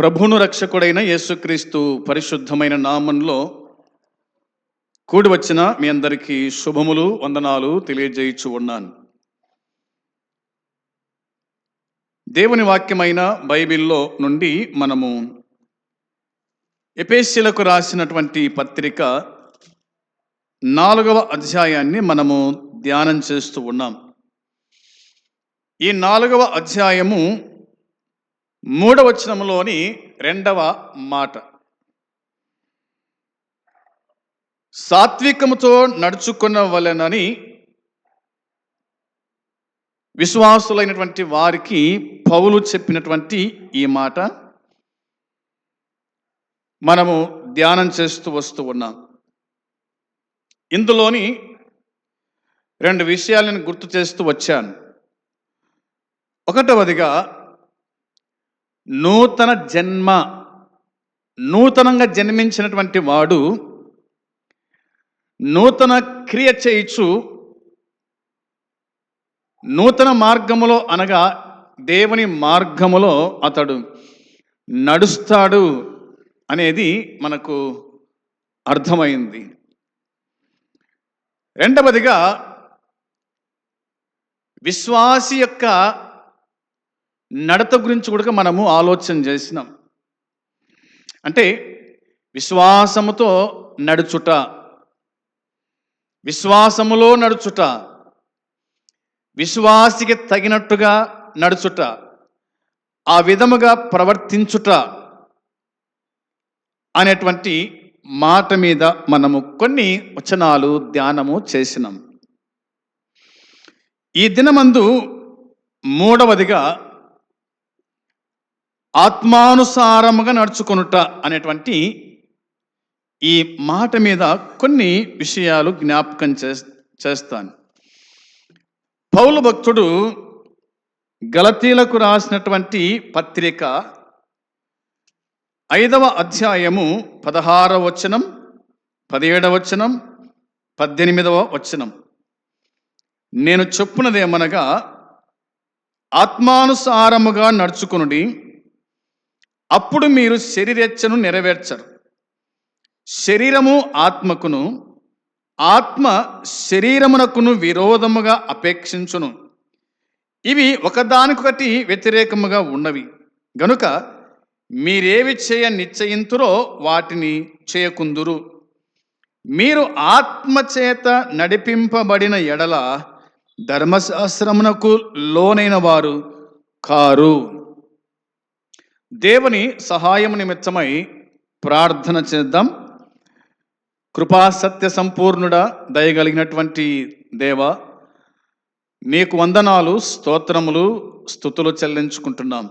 ప్రభును రక్షకుడైన యేసుక్రీస్తు పరిశుద్ధమైన నామంలో కూడి వచ్చిన మీ అందరికీ శుభములు వందనాలు తెలియజేయచ్చు ఉన్నాను. దేవుని వాక్యమైన బైబిల్లో నుండి మనము ఎపేసిలకు రాసినటువంటి పత్రిక నాలుగవ అధ్యాయాన్ని మనము ధ్యానం చేస్తూ ఉన్నాం. ఈ నాలుగవ అధ్యాయము మూడవచనంలోని రెండవ మాట. సాత్వికముతో నడుచుకున్న వలనని విశ్వాసులైనటువంటి వారికి పౌలు చెప్పినటువంటి ఈ మాట. మనము ధ్యానం చేస్తూ వస్తూ ఉన్నాం. ఇందులోని రెండు విషయాలను గుర్తు చేస్తూ వచ్చాను. ఒకటవదిగా నూతన జన్మ నూతనంగా జన్మించినటువంటి వాడు నూతన క్రియ చేయిచు నూతన మార్గములో అనగా దేవుని మార్గములో అతడు నడుస్తాడు అనేది మనకు అర్థమైంది. రెండవదిగా విశ్వాసి యొక్క నడత గురించి కూడా మనము ఆలోచన చేసినాం. అంటే విశ్వాసముతో నడుచుట విశ్వాసములో నడుచుట విశ్వాసికి తగినట్టుగా నడుచుట ఆ విధముగా ప్రవర్తించుట అనేటువంటి మాట మీద మనము కొన్ని వచనాలు ధ్యానము చేసినాం. ఈ దినమందు మూడవదిగా ఆత్మానుసారముగా నడుచుకొనుట అనేటువంటి ఈ మాట మీద కొన్ని విషయాలు జ్ఞాపకం చే చేస్తాను. పౌలు భక్తుడు గలతీలకు రాసినటువంటి పత్రిక ఐదవ అధ్యాయము పదహారవ వచనం పదిహేడవ వచనం పద్దెనిమిదవ వచనం. నేను చెప్పునదేమనగా ఆత్మానుసారముగా నడుచుకునుడి అప్పుడు మీరు శరీరేచ్ఛను నెరవేర్చరు. శరీరము ఆత్మకును ఆత్మ శరీరమునకును విరోధముగా అపేక్షించును. ఇవి ఒకదానికొకటి వ్యతిరేకముగా ఉన్నవి. గనుక మీరేవి చేయ నిశ్చయింతురో వాటిని చేయకుందురు మీరు ఆత్మచేత నడిపింపబడిన ఎడల ధర్మశాస్త్రమునకు లోనైన వారు కారు. దేవుని సహాయము నిమిత్తమై ప్రార్థన చేద్దాం. కృపా సత్య సంపూర్ణుడా దయగలిగినటువంటి దేవ నీకు వందనాలు స్తోత్రములు స్థుతులు చెల్లించుకుంటున్నాం.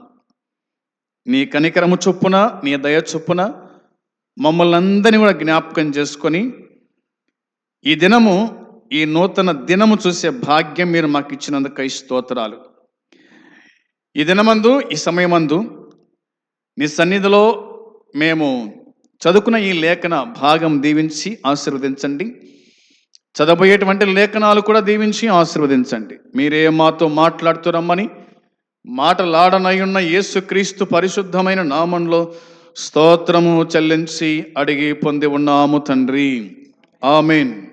నీ కనికరము చొప్పున నీ దయ చొప్పున మమ్మల్ని అందరినీ కూడా జ్ఞాపకం చేసుకొని ఈ దినము ఈ నూతన దినము చూసే భాగ్యం మీరు మాకు ఇచ్చినందుకై స్తోత్రాలు. ఈ దినమందు ఈ సమయమందు నీ సన్నిధిలో మేము చదువుకున్న ఈ లేఖన భాగం దీవించి ఆశీర్వదించండి. చదవబోయేటువంటి లేఖనాలు కూడా దీవించి ఆశీర్వదించండి. మీరే మాతో మాట్లాడుతురమ్మని మాటలాడనయున్న యేసుక్రీస్తు పరిశుద్ధమైన నామంలో స్తోత్రము చెల్లించి అడిగి పొంది ఉన్నాము తండ్రి. ఆమెన్.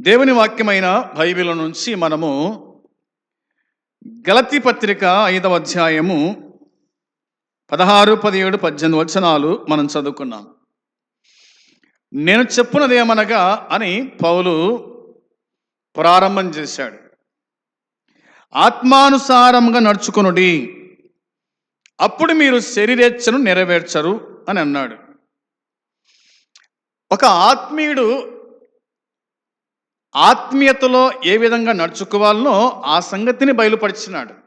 దేవుని వాక్యమైన బైబిల్ నుంచి మనము గలతి పత్రిక ఐదవ అధ్యాయము పదహారు పదిహేడు పద్దెనిమిది వచనాలు మనం చదువుకున్నాం. నేను చెప్పున్నదేమనగా అని పౌలు ప్రారంభం చేశాడు. ఆత్మానుసారంగా నడుచుకొనుడి. అప్పుడు మీరు శరీరేచ్ఛను నెరవేర్చరు అని అన్నాడు. ఒక ఆత్మీయుడు ఆత్మీయతలో ఏ విధంగా నడుచుకోవాలనో ఆ సంగతిని బయలుపరిచినాడు.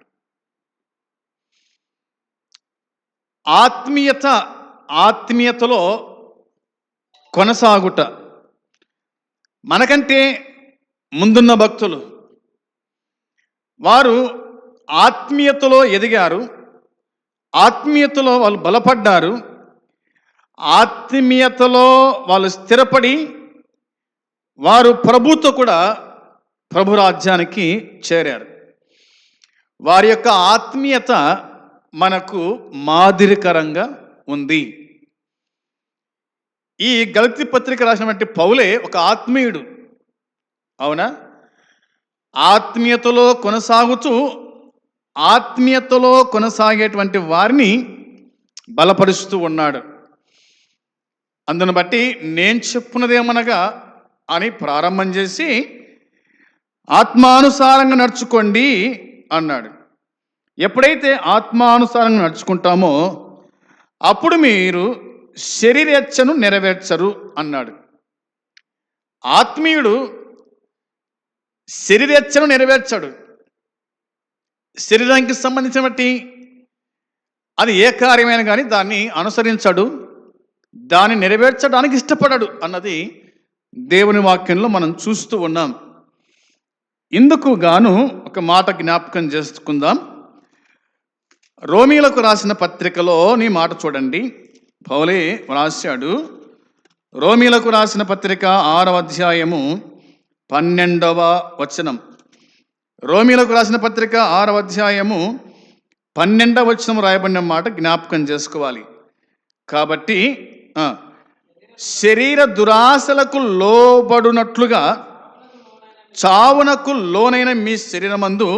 ఆత్మీయత ఆత్మీయతలో కొనసాగుట. మనకంటే ముందున్న భక్తులు. వారు ఆత్మీయతలో ఎదిగారు. ఆత్మీయతలో వాళ్ళు బలపడ్డారు. ఆత్మీయతలో వాళ్ళు స్థిరపడి వారు ప్రభుతో కూడా ప్రభు రాజ్యానికి చేరారు. వారి యొక్క ఆత్మీయత మనకు మాదిరికరంగా ఉంది. ఈ గలతి పత్రిక రాసినటువంటి పౌలే ఒక ఆత్మీయుడు. అవునా? ఆత్మీయతలో కొనసాగుతూ ఆత్మీయతలో కొనసాగేటువంటి వారిని బలపరుస్తూ ఉన్నాడు. అందును బట్టి నేను చెప్పున్నదేమనగా అని ప్రారంభం చేసి ఆత్మానుసారంగా నడుచుకోండి అన్నాడు. ఎప్పుడైతే ఆత్మానుసారంగా నడుచుకుంటామో అప్పుడు మీరు శరీరేచ్ఛను నెరవేర్చరు అన్నాడు. ఆత్మీయుడు శరీరేచ్ఛను నెరవేర్చాడు. శరీరానికి సంబంధించినటువంటి అది ఏ కార్యమైన కానీ దాన్ని అనుసరించడు. దాన్ని నెరవేర్చడానికి ఇష్టపడడు అన్నది దేవుని వాక్యంలో మనం చూస్తూ ఉన్నాం. ఇందుకు గాను ఒక మాట జ్ఞాపకం చేసుకుందాం. రోమీలకు రాసిన పత్రికలో నీ మాట చూడండి. పౌలే రాశాడు రోమీలకు రాసిన పత్రిక ఆరవ అధ్యాయము పన్నెండవ వచనం. రోమీలకు రాసిన పత్రిక ఆరవ అధ్యాయము పన్నెండవ వచనం రాయబడిన మాట జ్ఞాపకం చేసుకోవాలి. కాబట్టి శరీర దురాశలకు లోబడునట్లుగా చావునకు లోనైన మీ శరీరమందు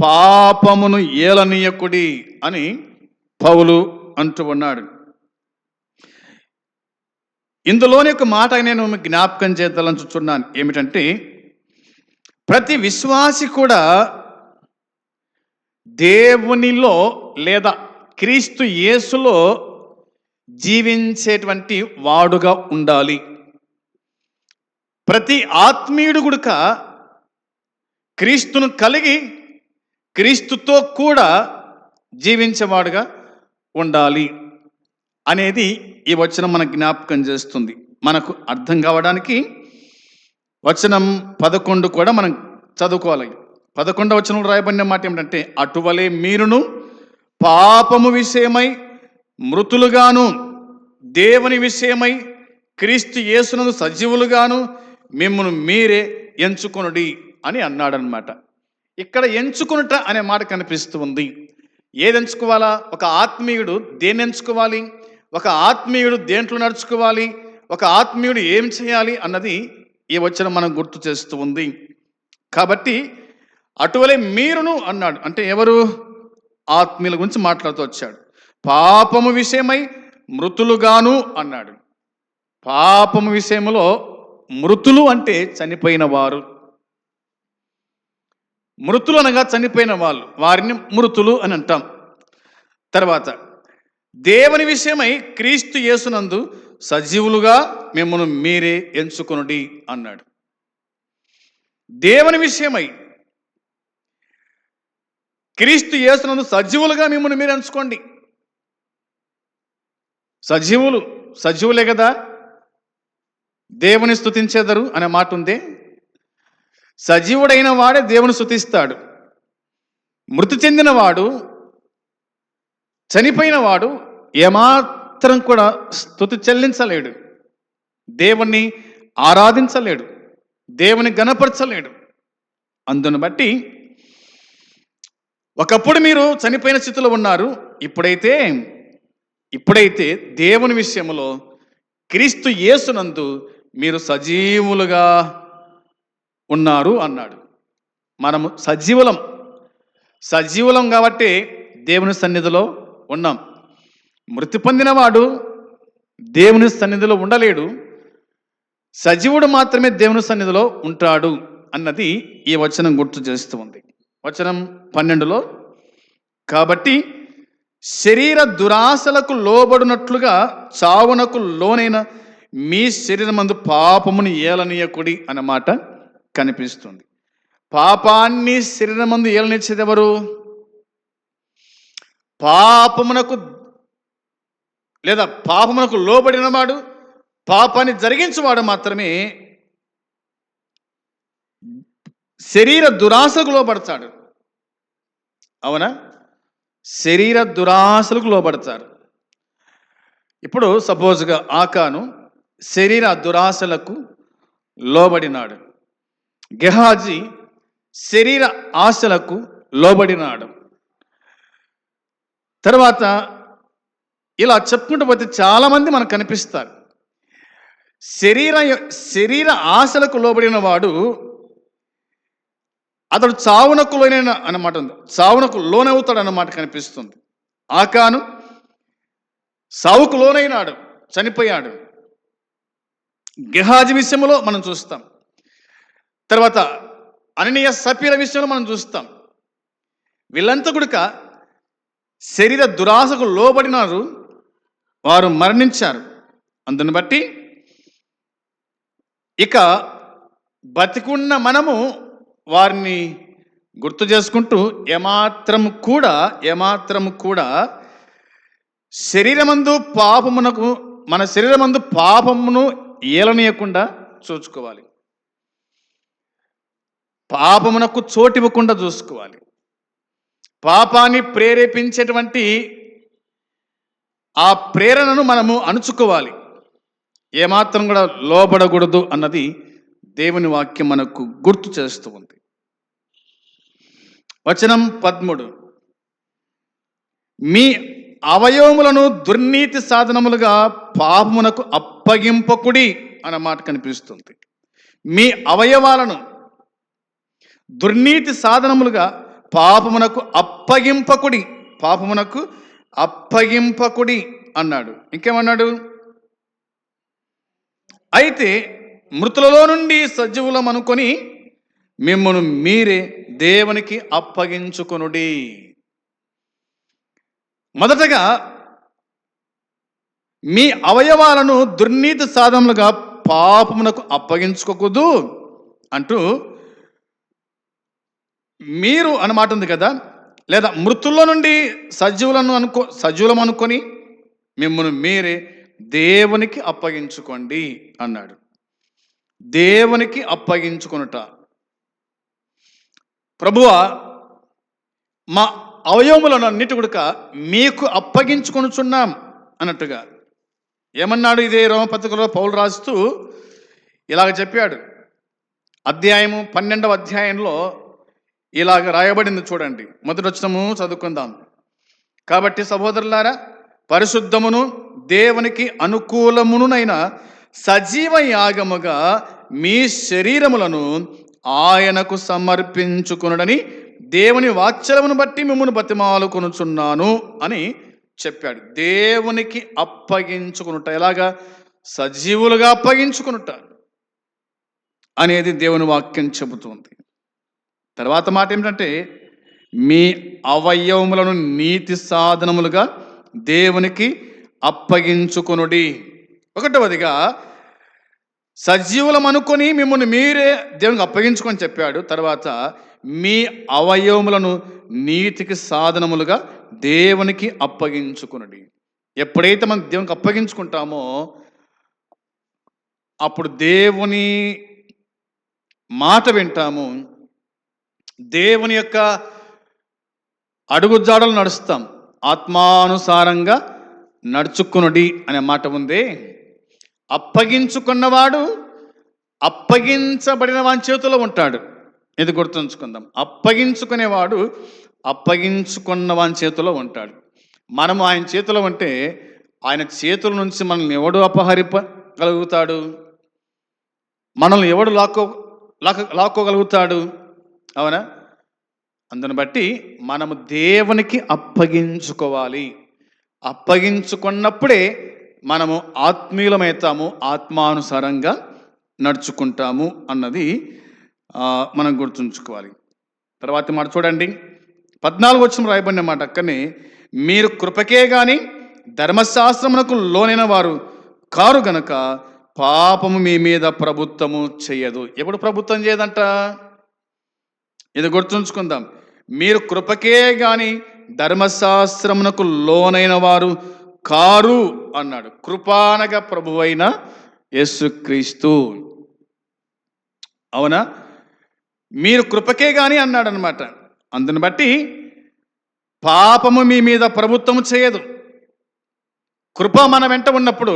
పాపమును ఏలనీయకుడి అని పౌలు అంటూ ఉన్నాడు. ఇందులోని ఒక మాట నేను జ్ఞాపకం చేద్దాలనుచున్నాను. ఏమిటంటే ప్రతి విశ్వాసి కూడా దేవునిలో లేదా క్రీస్తు యేసులో జీవించేటువంటి వాడుగా ఉండాలి. ప్రతి ఆత్మీయుడు గుడక క్రీస్తును కలిగి క్రీస్తుతో కూడా జీవించేవాడుగా ఉండాలి అనేది ఈ వచనం మన జ్ఞాపకం చేస్తుంది. మనకు అర్థం కావడానికి వచనం పదకొండు కూడా మనం చదువుకోవాలి. పదకొండవ వచనంలో రాయబడిన మాట ఏమిటంటే అటువలే మీరును పాపము విషయమై మృతులుగాను దేవుని విషయమై క్రీస్తు యేసునందు సజీవులుగాను మిమ్మల్ని మీరే ఎంచుకొనుడి అని అన్నాడనమాట ఇక్కడ ఎంచుకొనుట అనే మాట కనిపిస్తూ ఉంది ఏది ఎంచుకోవాలా? ఒక ఆత్మీయుడు దేన్ని ఎంచుకోవాలి? ఒక ఆత్మీయుడు దేంట్లో నడుచుకోవాలి? ఒక ఆత్మీయుడు ఏం చేయాలి అన్నది ఈ వచ్చిన మనం గుర్తు చేస్తూ ఉంది కాబట్టి అటువలే మీరును అన్నాడు. అంటే ఎవరు? ఆత్మీయుల గురించి మాట్లాడుతూ వచ్చాడు. పాపము విషయమై మృతులుగాను అన్నాడు. పాపము విషయంలో మృతులు అంటే చనిపోయిన వారు. మృతులు అనగా చనిపోయిన వాళ్ళు. వారిని మృతులు అని అంటాం. తర్వాత దేవుని విషయమై క్రీస్తు యేసునందు సజీవులుగా మిమ్మల్ని మీరే ఎంచుకొనుడి అన్నాడు. దేవుని విషయమై క్రీస్తు యేసునందు సజీవులుగా మిమ్మల్ని మీరు ఎంచుకోండి. సజీవులు సజీవులే కదా? దేవుని స్థుతించేదరు అనే మాట ఉంది సజీవుడైన వాడే దేవుని స్తుతిస్తాడు. మృతి చెందినవాడు చనిపోయినవాడు చనిపోయిన వాడు ఏమాత్రం కూడా స్తుతి చెల్లించలేడు. దేవుణ్ణి ఆరాధించలేడు. దేవుని గణపరచలేడు. అందును బట్టి ఒకప్పుడు మీరు చనిపోయిన స్థితిలో ఉన్నారు. ఇప్పుడైతే ఇప్పుడైతే దేవుని విషయంలో క్రీస్తు యేసునందు మీరు సజీవులుగా ఉన్నారు అన్నాడు. మనము సజీవులం సజీవులం కాబట్టి దేవుని సన్నిధిలో ఉన్నాం. మృతి పొందినవాడు దేవుని సన్నిధిలో ఉండలేడు. సజీవుడు మాత్రమే దేవుని సన్నిధిలో ఉంటాడు అన్నది ఈ వచనం గుర్తు చేస్తూ ఉంది. వచనం పన్నెండులో కాబట్టి శరీర దురాశలకు లోబడినట్లుగా చావునకు లోనైన మీ శరీరమందు పాపమును ఏలనీయకుడి అన్నమాట. కనిపిస్తుంది. పాపాన్ని శరీరమందు ఏలనిచ్చేది ఎవరు పాపమునకు లేదా పాపమునకు లోబడినవాడు పాపాన్ని జరిగించేవాడు మాత్రమే శరీర దురాశకు లోబడతాడు. అవునా? శరీర దురాశలకు లోబడతారు. ఇప్పుడు సపోజ్గా ఆకాను శరీర దురాశలకు లోబడినాడు. గెహాజీ శరీర ఆశలకు లోబడినాడు. తర్వాత ఇలా చెప్పుకుంటూ పోతే చాలామంది మనకు కనిపిస్తారు. శరీర శరీర ఆశలకు లోబడిన వాడు అతడు చావునకు లోనైన అన్నమాట ఉంది. చావునకు లోనవుతాడు అన్నమాట కనిపిస్తుంది. ఆకాను సావుకు లోనైనాడు చనిపోయాడు. గెహాజీ విషయంలో మనం చూస్తాం. తర్వాత అననీయ సపీల విషయంలో మనం చూస్తాం. వీళ్ళంతా గుడక శరీర దురాశకు లోబడినారు వారు మరణించారు. అందుని బట్టి ఇక బతికున్న మనము వారిని గుర్తు చేసుకుంటూ ఏమాత్రం కూడా ఏమాత్రం కూడా శరీరమందు పాపమునకు మన శరీరమందు పాపమును ఏలనీయకుండా చూసుకోవాలి పాపమునకు చోటివ్వకుండా చూసుకోవాలి. పాపాన్ని ప్రేరేపించేటువంటి ఆ ప్రేరణను మనము అణుచుకోవాలి. ఏమాత్రం కూడా లోబడకూడదు అన్నది దేవుని వాక్యం మనకు గుర్తు చేస్తూ ఉంది. వచనం పద్ముడు. మీ అవయవములను దుర్నీతి సాధనములుగా పాపమునకు అప్పగింపకుడి అన్న మాట కనిపిస్తుంది. మీ అవయవాలను దుర్నీతి సాధనములుగా పాపమునకు అప్పగింపకుడి పాపమునకు అప్పగింపకుడి అన్నాడు. ఇంకేమన్నాడు? అయితే మృతులలో నుండి సజీవులం అనుకొని మిమ్మను మీరే దేవునికి అప్పగించుకొనుడి. మొదటగా మీ అవయవాలను దుర్నీతి సాధనలుగా పాపమునకు అప్పగించుకోకూడదు అంటూ మీరు అన్నమాట ఉంది కదా? లేదా మృతుల్లో నుండి సజీవులను అనుకో సజీవులం అనుకొని మిమ్మల్ని మీరే దేవునికి అప్పగించుకోండి అన్నాడు. దేవునికి అప్పగించుకొనుట. ప్రభువ మా అవయవములను అన్నిటి గుడక మీకు అప్పగించుకొనుచున్నాం అన్నట్టుగా. ఏమన్నాడు ఇదే రోమపత్రికలో పౌలు రాస్తూ? ఇలాగ చెప్పాడు. అధ్యాయము పన్నెండవ అధ్యాయంలో ఇలాగ రాయబడింది చూడండి. మొదటి వచ్చినము చదువుకుందాం. కాబట్టి సహోదరులారా పరిశుద్ధమును దేవునికి అనుకూలమునునైన సజీవ యాగముగా మీ శరీరములను ఆయనకు సమర్పించుకునుడని దేవుని వాత్సలమును బట్టి మిమ్మల్ని బతిమాలుకొనుచున్నాను అని చెప్పాడు. దేవునికి అప్పగించుకునుట ఎలాగా? సజీవులుగా అప్పగించుకునుట అనేది దేవుని వాక్యం చెబుతుంది. తర్వాత మాట ఏమిటంటే మీ అవయవములను నీతి సాధనములుగా దేవునికి అప్పగించుకొనుడి. ఒకటవదిగా సజీవులం అనుకొని మిమ్మల్ని మీరే దేవునికి అప్పగించుకొని చెప్పాడు. తర్వాత మీ అవయవములను నీతికి సాధనములుగా దేవునికి అప్పగించుకునుడి. ఎప్పుడైతే మనం దేవునికి అప్పగించుకుంటామో అప్పుడు దేవుని మాట వింటాము. దేవుని యొక్క అడుగుజాడలు నడుస్తాం. ఆత్మానుసారంగా నడుచుకునుడి అనే మాట ఉంది. అప్పగించుకున్నవాడు అప్పగించబడిన వాని చేతిలో ఉంటాడు. ఇది గుర్తుంచుకుందాం. అప్పగించుకునేవాడు అప్పగించుకున్న వాని చేతిలో ఉంటాడు. మనం ఆయన చేతిలో ఉంటే ఆయన చేతుల నుంచి మనల్ని ఎవడు అపహరింపగలుగుతాడు? మనల్ని ఎవడు లాక్కో లాక్క లాక్కోగలుగుతాడు? అవునా? అందును బట్టి మనము దేవునికి అప్పగించుకోవాలి. అప్పగించుకున్నప్పుడే మనము ఆత్మీయులమవుతాము ఆత్మానుసారంగా నడుచుకుంటాము అన్నది మనం గుర్తుంచుకోవాలి. తర్వాత మాట చూడండి. పద్నాలుగు వచ్చిన రాయబడిన మాట అక్కనే మీరు కృపకే కానీ ధర్మశాస్త్రమునకు లోనైన వారు కారు గనక పాపము మీ మీద ప్రభుత్వము చేయదు. ఎప్పుడు ప్రభుత్వం చేయదంట? ఇది గుర్తుంచుకుందాం. మీరు కృపకే గాని ధర్మశాస్త్రమునకు లోనైన వారు కారు అన్నాడు. కృపానగ ప్రభువైన యేసుక్రీస్తు. అవునా? మీరు కృపకే గాని అన్నాడు అనమాట అందుని బట్టి పాపము మీ మీద ప్రభుత్వము చేయదు. కృప మన వెంట ఉన్నప్పుడు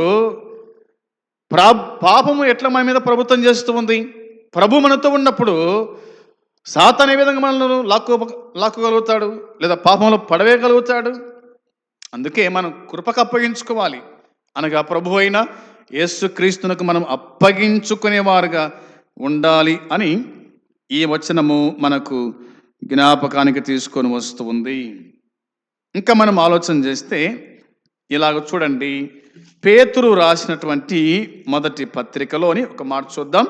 ప్రా పాపము ఎట్లా మన మీద ప్రభుత్వం చేస్తూ ఉంది? ప్రభు మనతో ఉన్నప్పుడు సాతాన్ ఏ విధంగా మనల్ని లాక్కు లాక్కగలుగుతాడు? లేదా పాపంలో పడవేయగలుగుతాడు? అందుకే మనం కృపకు అప్పగించుకోవాలి. అనగా ప్రభు అయిన యేసుక్రీస్తునకు మనం అప్పగించుకునేవారుగా ఉండాలి అని ఈ వచనము మనకు జ్ఞాపకానికి తీసుకొని వస్తుంది ఇంకా మనం ఆలోచన చేస్తే ఇలాగ చూడండి. పేతురు రాసినటువంటి మొదటి పత్రికలోని ఒక మాట చూద్దాం.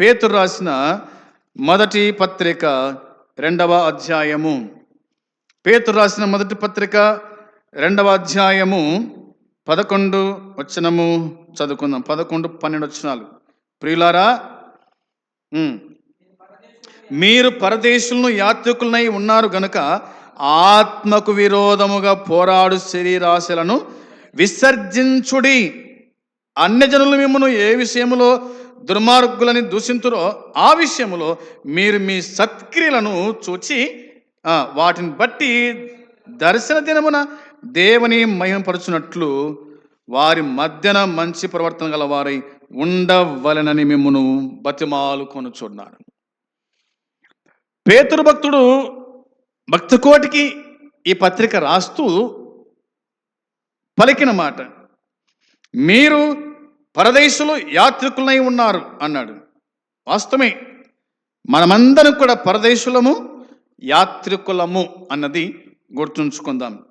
పేతురు రాసిన మొదటి పత్రిక రెండవ అధ్యాయము. పేతురు రాసిన మొదటి పత్రిక రెండవ అధ్యాయము పదకొండు వచనము చదువుకుందాం. పదకొండు పన్నెండు వచనాలు. ప్రియులారా మీరు పరదేశులను యాత్రికులనై ఉన్నారు గనుక ఆత్మకు విరోధముగా పోరాడు శరీరాశలను విసర్జించుడి. అన్యజనులు మిమ్మను ఏ విషయములో దుర్మార్గులని దూషింతురో ఆ విషయంలో మీరు మీ సత్క్రియలను చూచి వాటిని బట్టి దర్శన దినమున దేవుని మహిమపరచునట్లు వారి మధ్యన మంచి ప్రవర్తన గల వారై ఉండవలనని మిమ్మను బతిమాలు కొనుచున్నాను పేతురు భక్తుడు భక్తకోటికి ఈ పత్రిక రాస్తూ పలికిన మాట మీరు పరదేశులు యాత్రికులై ఉన్నారు అన్నాడు. వాస్తవమే మనమందరం కూడా పరదేశులము యాత్రికులము అన్నది గుర్తుంచుకుందాం.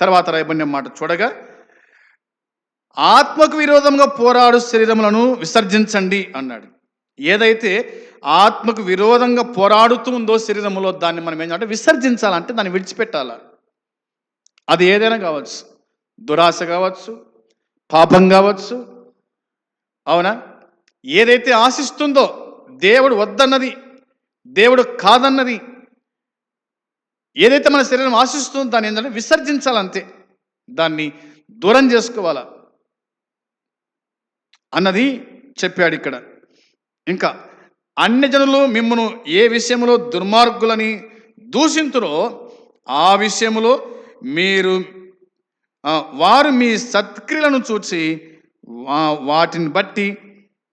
తర్వాత రాయబడిన మాట చూడగా ఆత్మకు విరోధంగా పోరాడు శరీరములను విసర్జించండి అన్నాడు. ఏదైతే ఆత్మకు విరోధంగా పోరాడుతూ ఉందో శరీరములో దాన్ని మనం ఏంటంటే విసర్జించాలంటే దాన్ని విడిచిపెట్టాల. అది ఏదైనా కావచ్చు. దురాశ కావచ్చు పాపం కావచ్చు అవునా? ఏదైతే ఆశిస్తుందో దేవుడు వద్దన్నది దేవుడు కాదన్నది ఏదైతే మన శరీరం ఆశిస్తుందో దాన్ని ఏంటంటే విసర్జించాలంతే. దాన్ని దూరం చేసుకోవాలా? అన్నది చెప్పాడు ఇక్కడ. ఇంకా అన్ని జనులు మిమ్మను ఏ విషయంలో దుర్మార్గులని దూషింతురో ఆ విషయములో మీరు వారు మీ సత్క్రియలను చూచి వాటిని బట్టి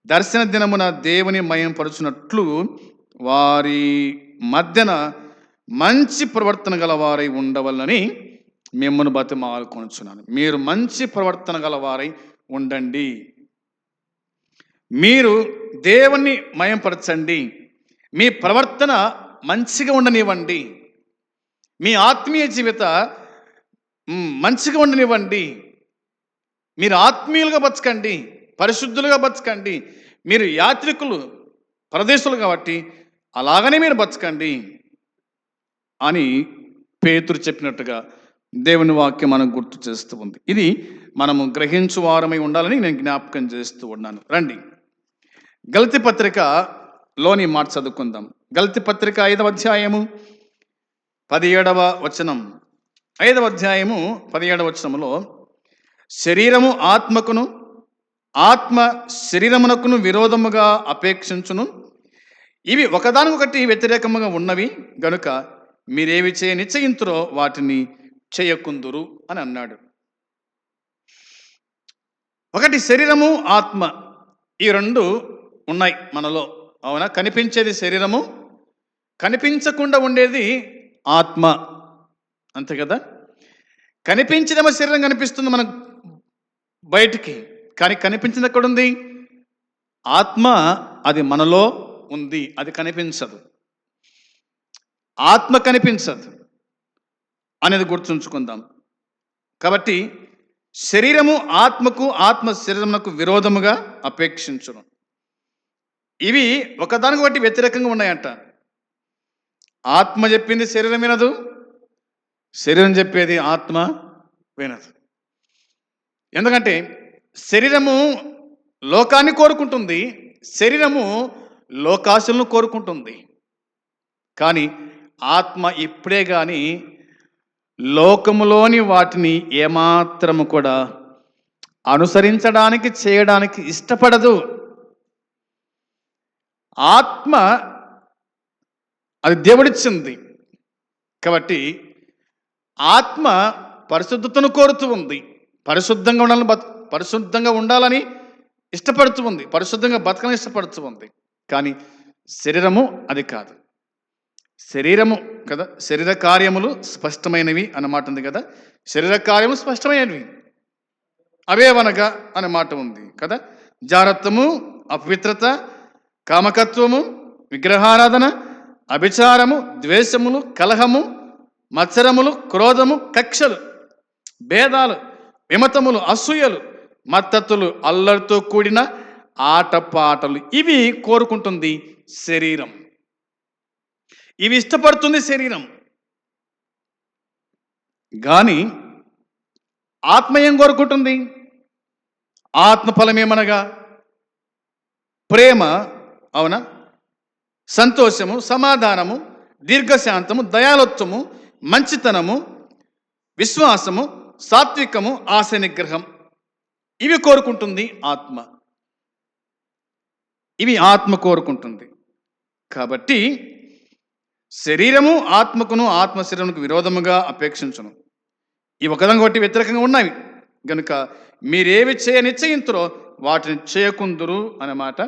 దర్శన దినమున దేవుని మయంపరుచున్నట్లు వారి మధ్యన మంచి ప్రవర్తన గల వారై ఉండవల్లని మిమ్మల్ని బతిమాలుకొనుచున్నాను మీరు మంచి ప్రవర్తన గల వారై ఉండండి. మీరు దేవుణ్ణి మయంపరచండి. మీ ప్రవర్తన మంచిగా ఉండనివ్వండి. మీ ఆత్మీయ జీవిత మంచిగా ఉండనివ్వండి. మీరు ఆత్మీయులుగా బతకండి పరిశుద్ధులుగా బతకండి మీరు యాత్రికులు ప్రదేశులు కాబట్టి అలాగనే మీరు బతకండి అని పేతురు చెప్పినట్టుగా దేవుని వాక్యం మనం గుర్తు చేస్తూ ఉంది. ఇది మనము గ్రహించు వారమై ఉండాలని నేను జ్ఞాపకం చేస్తూ ఉన్నాను. రండి. గలతి పత్రిక లోని మాట చదువుకుందాం. గలతి పత్రిక ఐదవ అధ్యాయము పదిహేడవ వచనం. ఐదవ అధ్యాయము పదిహేడవ వచనములో శరీరము ఆత్మకును ఆత్మ శరీరమునకును విరోధముగా అపేక్షించును. ఇవి ఒకదానికొకటి వ్యతిరేకముగా ఉన్నవి. గనుక మీరేవి చేయ నిశ్చయింతురో వాటిని చేయకుందురు అని అన్నాడు. ఒకటి శరీరము ఆత్మ ఈ రెండు ఉన్నాయి మనలో. అవునా? కనిపించేది శరీరము కనిపించకుండా ఉండేది ఆత్మ. అంతే కదా? కనిపించడమో శరీరం కనిపిస్తుంది మనకు. బయటికి. కానీ కనిపించింది ఎక్కడ ఉంది ఆత్మ అది మనలో ఉంది. అది కనిపించదు. ఆత్మ కనిపించదు అనేది గుర్తుంచుకుందాం. కాబట్టి శరీరము ఆత్మకు ఆత్మ శరీరమునకు విరోధముగా అపేక్షించడం ఇవి ఒకదానికి బట్టి వ్యతిరేకంగా ఉన్నాయంట. ఆత్మ చెప్పింది శరీరం వినదు. శరీరం చెప్పేది ఆత్మ వినదు. ఎందుకంటే శరీరము లోకాన్ని కోరుకుంటుంది శరీరము లోకాశలను కోరుకుంటుంది. కానీ ఆత్మ ఇప్పుడే కానీ లోకములోని వాటిని ఏమాత్రము కూడా అనుసరించడానికి చేయడానికి ఇష్టపడదు. ఆత్మ అది దేవుడిచ్చింది కాబట్టి ఆత్మ పరిశుద్ధతను కోరుతూ ఉంది. పరిశుద్ధంగా ఉండాలని బతు పరిశుద్ధంగా ఉండాలని ఇష్టపడుతూ ఉంది. పరిశుద్ధంగా బతకని ఇష్టపడుతూ ఉంది. కానీ శరీరము అది కాదు. శరీరము కదా శరీర కార్యములు స్పష్టమైనవి అన్నమాట ఉంది కదా. శరీర కార్యము స్పష్టమైనవి. అవేవనగా అనే మాట ఉంది కదా. జారత్వము అపవిత్రత కామకత్వము విగ్రహారాధన అభిచారము ద్వేషములు కలహము మత్సరములు క్రోధము కక్షలు భేదాలు విమతములు అసూయలు మత్తతులు అల్లరితో కూడిన ఆటపాటలు. ఇవి కోరుకుంటుంది శరీరం. ఇవి ఇష్టపడుతుంది శరీరం. కానీ ఆత్మ ఏం కోరుకుంటుంది? ఆత్మ ఫలమేమనగా ప్రేమ అవునా? సంతోషము సమాధానము దీర్ఘశాంతము దయాలత్వము మంచితనము విశ్వాసము సాత్వికము ఆశ నిగ్రహం. ఇవి కోరుకుంటుంది ఆత్మ. ఇవి ఆత్మ కోరుకుంటుంది. కాబట్టి శరీరము ఆత్మకును ఆత్మ శరీరముకు విరోధముగా అపేక్షించను. ఈ ఒకదాని బట్టి వ్యతిరేకంగా ఉన్నవి. గనుక మీరేవి చేయ నిశ్చయించరో వాటిని చేయకుందురు అన్నమాట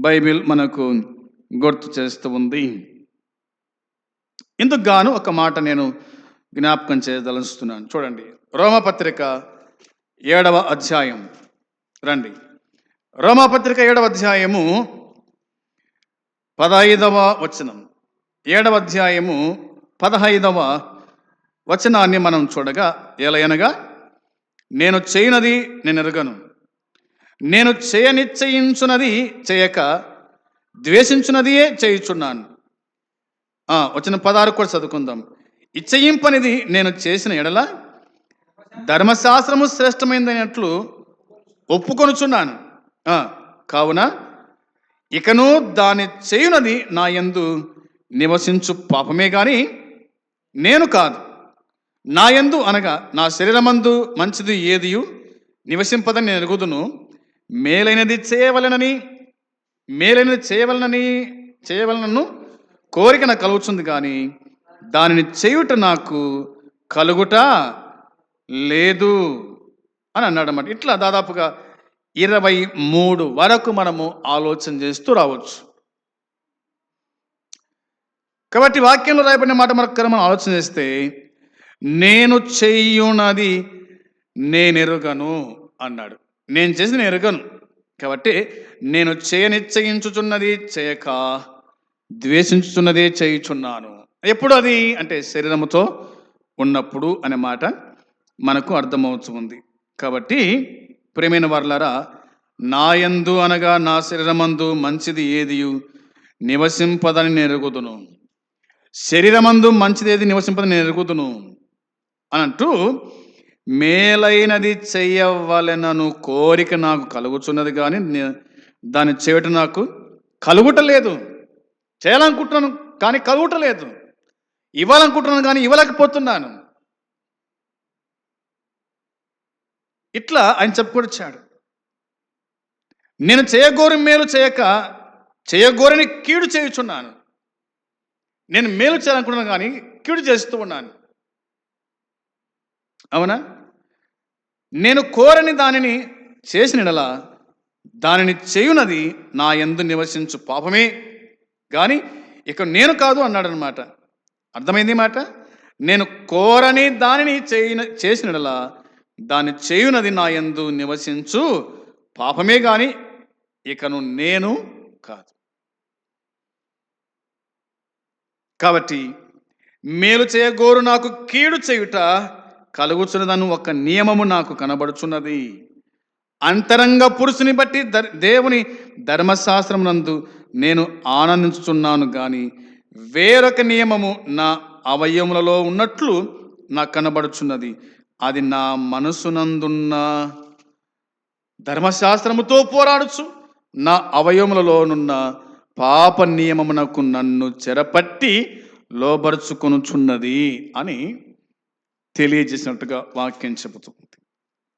బైబిల్ మనకు గుర్తు చేస్తూ ఉంది. ఇందుకు గాను ఒక మాట నేను జ్ఞాపకం చేయదలుస్తున్నాను చూడండి. రోమపత్రిక ఏడవ అధ్యాయం. రండి. రోమపత్రిక ఏడవ అధ్యాయము పదహైదవ వచనం. ఏడవ అధ్యాయము పదహైదవ వచనాన్ని మనం చూడగా ఎలయనగా నేను చేయనది నేను ఎరగను నేను చేయనిశ్చయించున్నది చేయక ద్వేషించున్నదియే చేయుచున్నాను. వచ్చిన పదారు కూడా చదువుకుందాం. ఇచ్చయింపనిది నేను చేసిన ఎడల ధర్మశాస్త్రము శ్రేష్టమైనట్లు ఒప్పుకొనుచున్నాను. కావున ఇకను దాని చేయునది నా యందు నివసించు పాపమే గాని నేను కాదు. నా యందు అనగా నా శరీరమందు మంచిది ఏదియు నివసింపదని నేను ఎరుగుదును. మేలైనది చేయవలెనని మేలైనది చేయవలనని చేయవలనను కోరిక నాకు కలుగుతుంది కానీ దానిని చేయుట నాకు కలుగుట లేదు అని అన్నాడు అన్నమాట ఇట్లా దాదాపుగా ఇరవై మూడు వరకు మనము ఆలోచన చేస్తూ రావచ్చు. కాబట్టి వాక్యంలో రాయబడిన మాట మనకు మనం ఆలోచన చేస్తే నేను చెయ్యున్నది నేనెరుగను అన్నాడు. నేను చేసిన ఎరుగను. కాబట్టి నేను చేయనిశ్చయించుచున్నది చేయక ద్వేషించుచున్నదే చేయుచున్నాను. ఎప్పుడు అది? అంటే శరీరముతో ఉన్నప్పుడు అనే మాట మనకు అర్థమవుతుంది. కాబట్టి ప్రేమైన వర్లారా నాయందు అనగా నా శరీరమందు మంచిది ఏదియు? నివసింపదని నెరుగుదును. శరీరమందు మంచిది ఏది? నివసింపదని నెరుగుదును. అని అంటూ మేలైనది చేయవలెనను కోరిక నాకు కలుగుచున్నది కానీ దాన్ని చేయట నాకు కలుగుటలేదు. చేయాలనుకుంటున్నాను కానీ కలుగుటలేదు. ఇవ్వాలనుకుంటున్నాను కానీ ఇవ్వలేకపోతున్నాను. ఇట్లా ఆయన చెప్పుకొచ్చాడు నేను చేయగోరి మేలు చేయక చేయగోరని కీడు చేయుచున్నాను. నేను మేలు చేయాలనుకున్నాను కానీ కీడు చేస్తూ ఉన్నాను. అవునా? నేను కోరని దానిని చేసిన దానిని చేయునది నా ఎందు నివసించు పాపమే. కానీ ఇక నేను కాదు అన్నాడు అనమాట అర్థమైంది మాట? నేను కోరని దానిని చేయిన చేసినలా దాన్ని చేయునది నా యందు నివసించు. పాపమే కానీ ఇకను నేను కాదు. కాబట్టి మేలు చేయగోరు నాకు కీడు చేయుట కలుగుచున్నదను ఒక నియమము నాకు కనబడుచున్నది. అంతరంగ పురుషుని బట్టి దర్- దేవుని ధర్మశాస్త్రం నందు నేను ఆనందించుచున్నాను కానీ వేరొక నియమము నా అవయములలో ఉన్నట్లు నాకు కనబడుచున్నది. అది నా మనసునందున్న ధర్మశాస్త్రముతో పోరాడుచు నా అవయములలోనున్న పాప నియమమునకు నన్ను చెరపట్టి లోబరుచుకొనుచున్నది అని తెలియజేసినట్టుగా వాక్యం చెబుతుంది.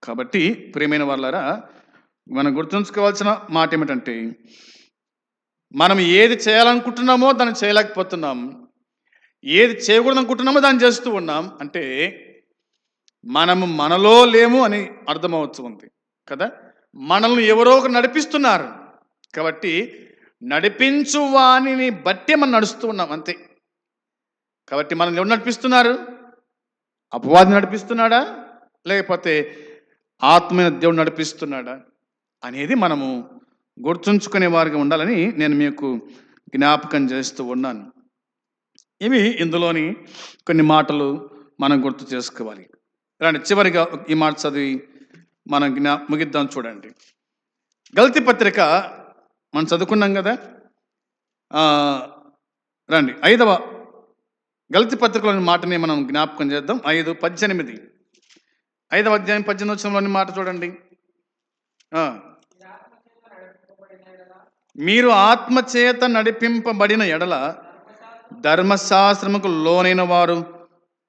కాబట్టి ప్రియమైన వాళ్ళరా మనం గుర్తుంచుకోవాల్సిన మాట ఏమిటంటే మనం ఏది చేయాలనుకుంటున్నామో దాన్ని చేయలేకపోతున్నాం. ఏది చేయకూడదు అనుకుంటున్నామో దాన్ని చేస్తూ ఉన్నాం. అంటే మనము మనలో లేము అని అర్థమవుతుంది కదా? మనల్ని ఎవరో ఒకరు కాబట్టి నడిపించు వానిని బట్టే మనం నడుస్తూ ఉన్నాం అంతే. కాబట్టి మనల్ని ఎవరు నడిపిస్తున్నారు? అపవాది నడిపిస్తున్నాడా? లేకపోతే ఆత్మైన దేవుడు నడిపిస్తున్నాడా? అనేది మనము గుర్తుంచుకునే వారికి ఉండాలని నేను మీకు జ్ఞాపకం చేస్తూ ఉన్నాను. ఇవి ఇందులోని కొన్ని మాటలు మనం గుర్తు చేసుకోవాలి. రండి చివరిగా ఈ మాట చదివి మనం జ్ఞా ముగిద్దాం చూడండి. గల్తి పత్రిక మనం చదువుకున్నాం కదా? రండి ఐదవ గల్తి పత్రికలోని మాటని మనం జ్ఞాపకం చేద్దాం. ఐదు పద్దెనిమిది. ఐదవ అధ్యాయం పద్దెనిమిది వచ్చినలోని మాట చూడండి. మీరు ఆత్మచేత నడిపింపబడిన ఎడల ధర్మశాస్త్రముకు లోనైన వారు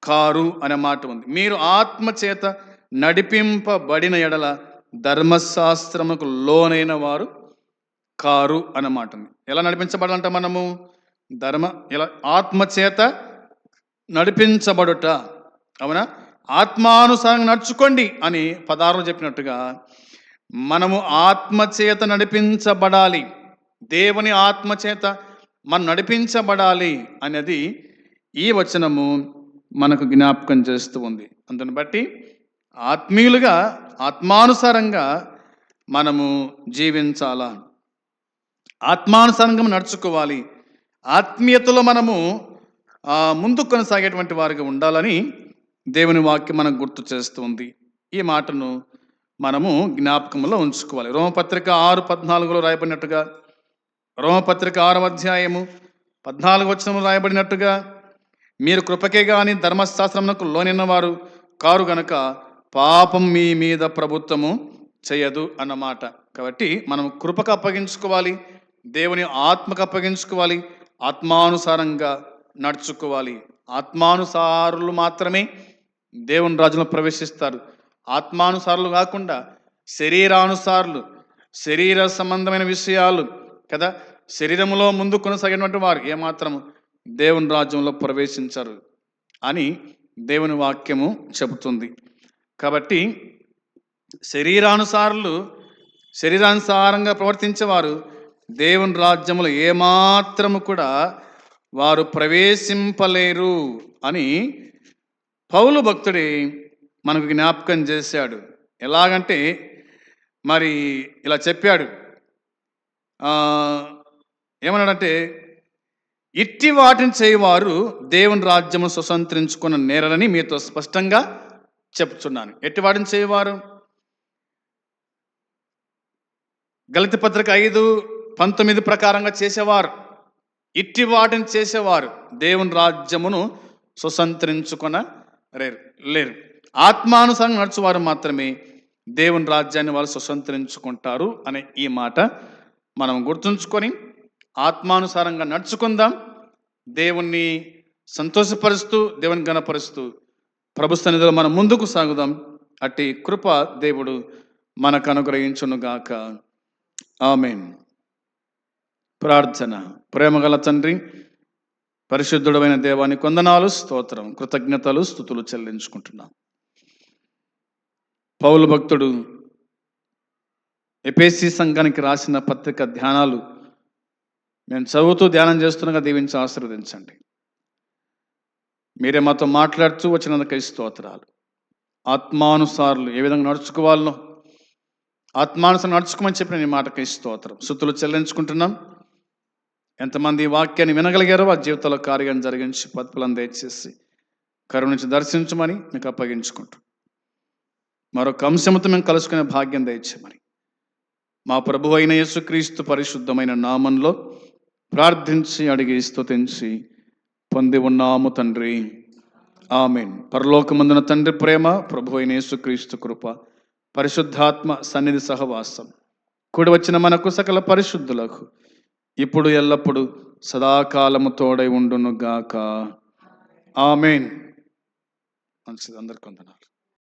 కారు అనే మాట ఉంది. మీరు ఆత్మచేత నడిపింపబడిన ఎడల ధర్మశాస్త్రముకు లోనైన వారు కారు అనే మాట ఉంది. ఎలా నడిపించబడాలంట మనము? ధర్మ ఎలా? ఆత్మచేత నడిపించబడుట. అవునా? ఆత్మానుసారంగా నడుచుకోండి అని పదార్థం చెప్పినట్టుగా మనము ఆత్మచేత నడిపించబడాలి. దేవుని ఆత్మచేత మనం నడిపించబడాలి అనేది ఈ వచనము మనకు జ్ఞాపకం చేస్తూ ఉంది. అందుని బట్టి ఆత్మీయులుగా ఆత్మానుసారంగా మనము జీవించాలా? ఆత్మానుసారంగా నడుచుకోవాలి. ఆత్మీయతలో మనము ముందు ముందుకు కొనసాగేటువంటి వారిగా ఉండాలని దేవుని వాక్యం మనకు గుర్తు చేస్తుంది ఈ మాటను మనము జ్ఞాపకంలో ఉంచుకోవాలి. రోమపత్రిక ఆరు పద్నాలుగులో రాయబడినట్టుగా రోమపత్రిక ఆరవ అధ్యాయము పద్నాలుగు వచనము రాయబడినట్టుగా మీరు కృపకే గాని ధర్మశాస్త్రమునకు లోనిన కారు గనక పాపం మీ మీద ప్రభుత్వము చేయదు అన్నమాట. కాబట్టి మనం కృపకు అప్పగించుకోవాలి దేవుని ఆత్మకు అప్పగించుకోవాలి ఆత్మానుసారంగా నడుచుకోవాలి. ఆత్మానుసారులు మాత్రమే దేవుని రాజులో ప్రవేశిస్తారు. ఆత్మానుసారులు కాకుండా శరీరానుసారులు శరీర సంబంధమైన విషయాలు కదా? శరీరంలో ముందు కొనసాగినటువంటి వారు ఏమాత్రము దేవుని రాజ్యంలో ప్రవేశించరు అని దేవుని వాక్యము చెబుతుంది. కాబట్టి శరీరానుసారులు శరీరానుసారంగా ప్రవర్తించేవారు దేవుని రాజ్యంలో ఏమాత్రము కూడా వారు ప్రవేశింపలేరు అని పౌలు భక్తుడి మనకు జ్ఞాపకం చేశాడు. ఎలాగంటే మరి ఇలా చెప్పాడు. ఏమన్నాడంటే ఇట్టి వాటిని చేయవారు దేవుని రాజ్యము స్వతంత్రించుకున్న నేరలని మీతో స్పష్టంగా చెప్తున్నాను. ఎట్టి వాటిని చేయవారు? గలిత పత్రిక ఐదు పంతొమ్మిది ప్రకారంగా చేసేవారు. ఇట్టి వాటిని చేసేవారు. దేవుని రాజ్యమును స్వతంత్రించుకొన రేరు లేరు. ఆత్మానుసారం నడుచువారు మాత్రమే దేవుని రాజ్యాన్ని వాళ్ళు స్వతంత్రించుకుంటారు అనే ఈ మాట మనం గుర్తుంచుకొని ఆత్మానుసారంగా నడుచుకుందాం. దేవుణ్ణి సంతోషపరుస్తూ దేవుని గణపరుస్తూ ప్రభు సన్నిధిలో మనం ముందుకు సాగుదాం. అట్టి కృప దేవుడు మనకు అనుగ్రహించునుగాక ఆమెన్. ప్రార్థన. ప్రేమగల తండ్రి పరిశుద్ధుడమైన దేవాన్ని కొందనాలు స్తోత్రం కృతజ్ఞతలు స్థుతులు చెల్లించుకుంటున్నాం. పౌలు భక్తుడు ఎపేసి సంఘానికి రాసిన పత్రిక ధ్యానాలు మేము చదువుతూ ధ్యానం చేస్తుండగా దీవించి ఆశీర్వదించండి. మీరే మాతో మాట్లాడుతూ వచ్చినందుకై స్తోత్రాలు. ఆత్మానుసారులు ఏ విధంగా నడుచుకోవాలనో ఆత్మానుసారం నడుచుకోమని చెప్పిన నీ మాటకై స్తోత్రం. శుతులు చెల్లించుకుంటున్నాం. ఎంతమంది వాక్యాన్ని వినగలిగారో ఆ జీవితంలో కార్యం జరిగించి పత్పులను దయచేసి కరుణించి దర్శించమని మీకు అప్పగించుకుంటాం మరొక అంశంతో మేము కలుసుకునే భాగ్యం దయచేయమని. మా ప్రభు అయిన యేసుక్రీస్తు పరిశుద్ధమైన నామంలో ప్రార్థించి అడిగి స్తుతించి పొంది ఉన్నాము తండ్రి. ఆమెన్. పరలోకమందున తండ్రి ప్రేమ ప్రభు అయిన యేసుక్రీస్తు కృప పరిశుద్ధాత్మ సన్నిధి సహవాసం. కూడి వచ్చిన మనకు సకల పరిశుద్ధులకు ఇప్పుడు ఎల్లప్పుడు సదాకాలము తోడై ఉండును గాక ఆమెన్. మంచిది అందరికి వందనాలు.